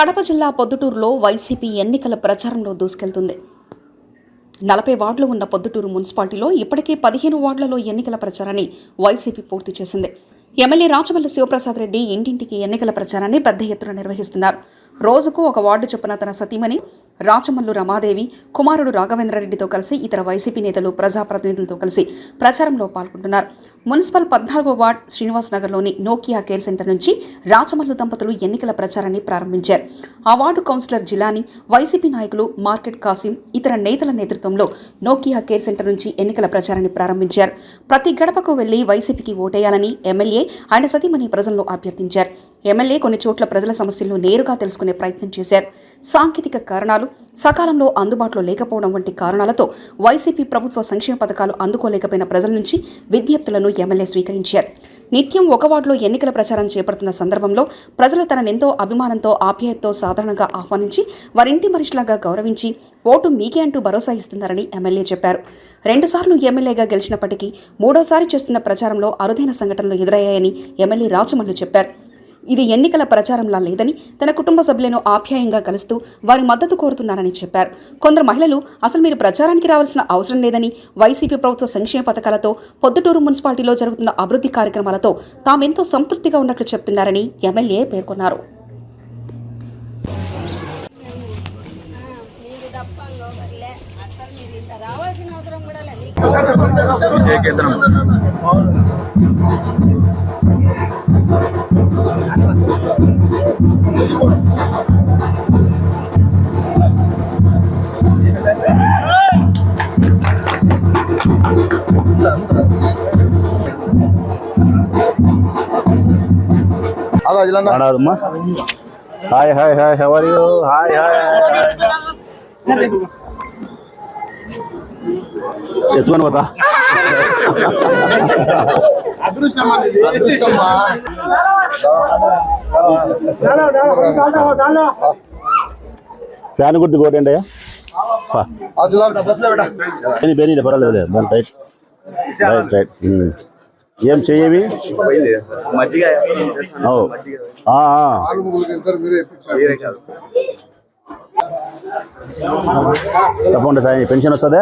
కడప జిల్లా పొద్దుటూరులో వైసీపీ ఎన్నికల ప్రచారంలో దూసుకెళ్తుంది. నలభై వార్డులు ఉన్న పొద్దుటూరు మున్సిపాలిటీలో ఇప్పటికే పదిహేను వార్డులలో ఎన్నికల ప్రచారాన్ని వైసీపీ పూర్తి చేసింది. ఎమ్మెల్యే రాచమల్లి శివప్రసాద్ రెడ్డి ఇంటింటికి ఎన్నికల ప్రచారాన్ని పెద్ద ఎత్తున నిర్వహిస్తున్నారు. రోజుకు ఒక వార్డు చొప్పున తన సతీమణి రాచమల్లు రమాదేవి కుమారుడు రాఘవేంద్రరెడ్డితో కలిసి ఇతర వైసీపీ నేతలు ప్రజాప్రతినిధులతో కలిసి ప్రచారంలో పాల్గొంటున్నారు. మున్సిపల్ పద్నాలుగో వార్డ్ శ్రీనివాస్ నగర్లోని నోకియా కేర్ సెంటర్ నుంచి రాచమల్లు దంపతులు ఎన్నికల ప్రచారాన్ని ప్రారంభించారు. ఆ వార్డు కౌన్సిలర్ జిలాని వైసీపీ నాయకులు మార్కెట్ కాసిం ఇతర నేతల నేతృత్వంలో నోకియా కేర్ సెంటర్ నుంచి ఎన్నికల ప్రచారాన్ని ప్రారంభించారు. ప్రతి గడపకు వెళ్ళి వైసీపీకి ఓటేయాలని ఎమ్మెల్యే ఆయన సతీమణి ప్రజలను అభ్యర్థించారు. ఎమ్మెల్యే కొన్ని చోట్ల ప్రజల సమస్యలను నేరుగా తెలుసుకునే ప్రయత్నం చేశారు. సాంకేతిక కారణాలు సకాలంలో అందుబాటులో లేకపోవడం వంటి కారణాలతో వైసీపీ ప్రభుత్వ సంక్షేమ పథకాలు అందుకోలేకపోయిన ప్రజల నుంచి విజ్ఞప్తులను ఎమ్మెల్యే స్వీకరించారు. నిత్యం ఒక వార్డులో ఎన్నికల ప్రచారం చేపడుతున్న సందర్భంలో ప్రజలు తననెంతో అభిమానంతో ఆప్యాయతతో సాధారణంగా ఆహ్వానించి వారింటి మనిషిలాగా గౌరవించి ఓటు మీకే అంటూ భరోసా ఇస్తున్నారని ఎమ్మెల్యే చెప్పారు. రెండుసార్లు ఎమ్మెల్యేగా గెలిచినప్పటికీ మూడోసారి చేస్తున్న ప్రచారంలో అరుదైన సంఘటనలు ఎదురయ్యాయని ఎమ్మెల్యే రాచమల్లు చెప్పారు. ఇది ఎన్నికల ప్రచారంలా లేదని తన కుటుంబ సభ్యులను ఆప్యాయంగా కలుస్తూ వారి మద్దతు కోరుతున్నారని చెప్పారు. కొందరు మహిళలు అసలు మీరు ప్రచారానికి రావాల్సిన అవసరం లేదని వైసీపీ ప్రభుత్వ సంక్షేమ పథకాలతో పొద్దుటూరు మున్సిపాలిటీలో జరుగుతున్న అభివృద్ధి కార్యక్రమాలతో తామెంతో సంతృప్తిగా ఉన్నట్లు చెప్తున్నారని ఎమ్మెల్యే పేర్కొన్నారు. విజయ కేంద్రం அதான் இதெல்லாம் ஆடாதுமா hi hi hi how are you hi hi యజమాని పోతా ఫ్యాన్ గుర్తు కోటండి బెనీ పర్వాలేదు రైట్ ఏం చెయ్యవి? మజ్జిగ. తప్పకుండా సార్ పెన్షన్ వస్తుందా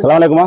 సలాం అలైకుమా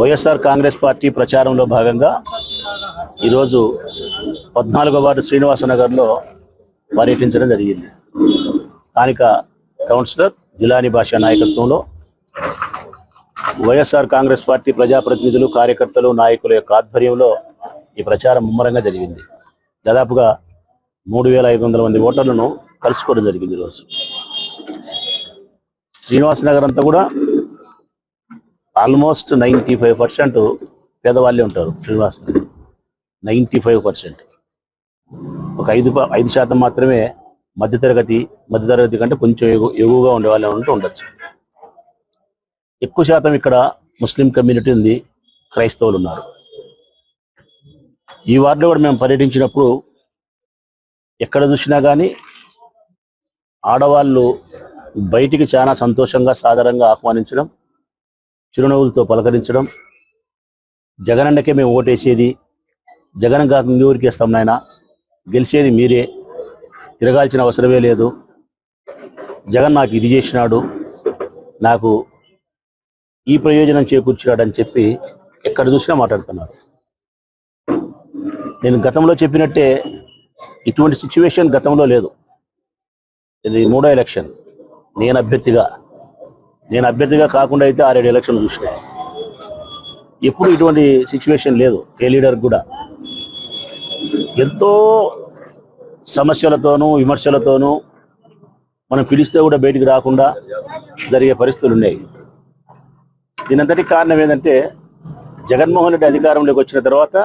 YSR Congress party ప్రచారంలో భాగంగా ఈరోజు పద్నాలుగో వార్డు శ్రీనివాసనగర్లో పర్యటించడం జరిగింది. స్థానిక కౌన్సిలర్ జిలాని భాష నాయకత్వంలో వైఎస్ఆర్ కాంగ్రెస్ పార్టీ ప్రజాప్రతినిధులు కార్యకర్తలు నాయకుల యొక్క ఆధ్వర్యంలో ఈ ప్రచారం ముమ్మరంగా జరిగింది. దాదాపుగా మూడు వేల ఐదు వందల మంది ఓటర్లను కలుసుకోవడం జరిగింది ఈరోజు. శ్రీనివాసనగర్ అంతా కూడా ఆల్మోస్ట్ నైంటీ ఫైవ్ పర్సెంట్ పేదవాళ్ళే ఉంటారు శ్రీనివాస్ నైంటీ ఫైవ్ పర్సెంట్. ఒక ఐదు ప- ఐదు శాతం మాత్రమే మధ్యతరగతి మధ్యతరగతి కంటే కొంచెం ఎగు ఎగువగా ఉండే వాళ్ళు ఉంటూ ఉండొచ్చు. ఎక్కువ శాతం ఇక్కడ ముస్లిం కమ్యూనిటీ ఉంది క్రైస్తవులు ఉన్నారు. ఈ వార్డులో కూడా మేము పర్యటించినప్పుడు ఎక్కడ చూసినా కానీ ఆడవాళ్ళు బయటికి చాలా సంతోషంగా సాధారణంగా ఆహ్వానించడం చిరునవ్వులతో పలకరించడం. జగనన్నకే మేము ఓటేసేది. జగన్ కాక ఇంకెవరికి ఇస్తాం నాయన. గెలిచేది మీరే. తిరగాల్సిన అవసరమే లేదు. జగన్ నాకు ఇది చేసినాడు. నాకు ఈ ప్రయోజనం చేకూర్చున్నాడని అని చెప్పి ఎక్కడ చూసినా మాట్లాడుతున్నారు. నేను గతంలో చెప్పినట్టే ఇటువంటి సిచ్యువేషన్ గతంలో లేదు. ఇది మూడో ఎలక్షన్. నేను అభ్యర్థిగా నేను అభ్యర్థిగా కాకుండా అయితే ఆరేడు ఎలక్షన్లు చూసినాయి ఎప్పుడు ఇటువంటి సిచ్యువేషన్ లేదు ఏ లీడర్ కూడా. ఎంతో సమస్యలతోనూ విమర్శలతోనూ మనం పిలిస్తే కూడా బయటికి రాకుండా జరిగే పరిస్థితులు ఉన్నాయి. దీనంతటి కారణం ఏంటంటే జగన్మోహన్ రెడ్డి అధికారంలోకి వచ్చిన తర్వాత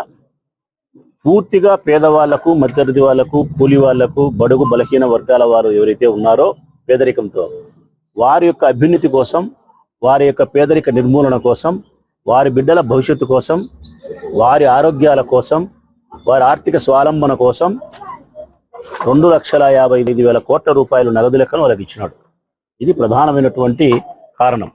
పూర్తిగా పేదవాళ్ళకు మధ్యతరగతి వాళ్ళకు కూలి వాళ్ళకు బడుగు బలహీన వర్గాల వారు ఎవరైతే ఉన్నారో పేదరికంతో. వారి యొక్క అభ్యున్నతి కోసం వారి యొక్క పేదరిక నిర్మూలన కోసం వారి బిడ్డల భవిష్యత్తు కోసం వారి ఆరోగ్యాల కోసం వారి ఆర్థిక స్వాలంబన కోసం రెండు లక్షల యాభై ఐదు వేల కోట్ల రూపాయలు నగదు లెక్కను వాళ్ళకి ఇచ్చినాడు. ఇది ప్రధానమైనటువంటి కారణం.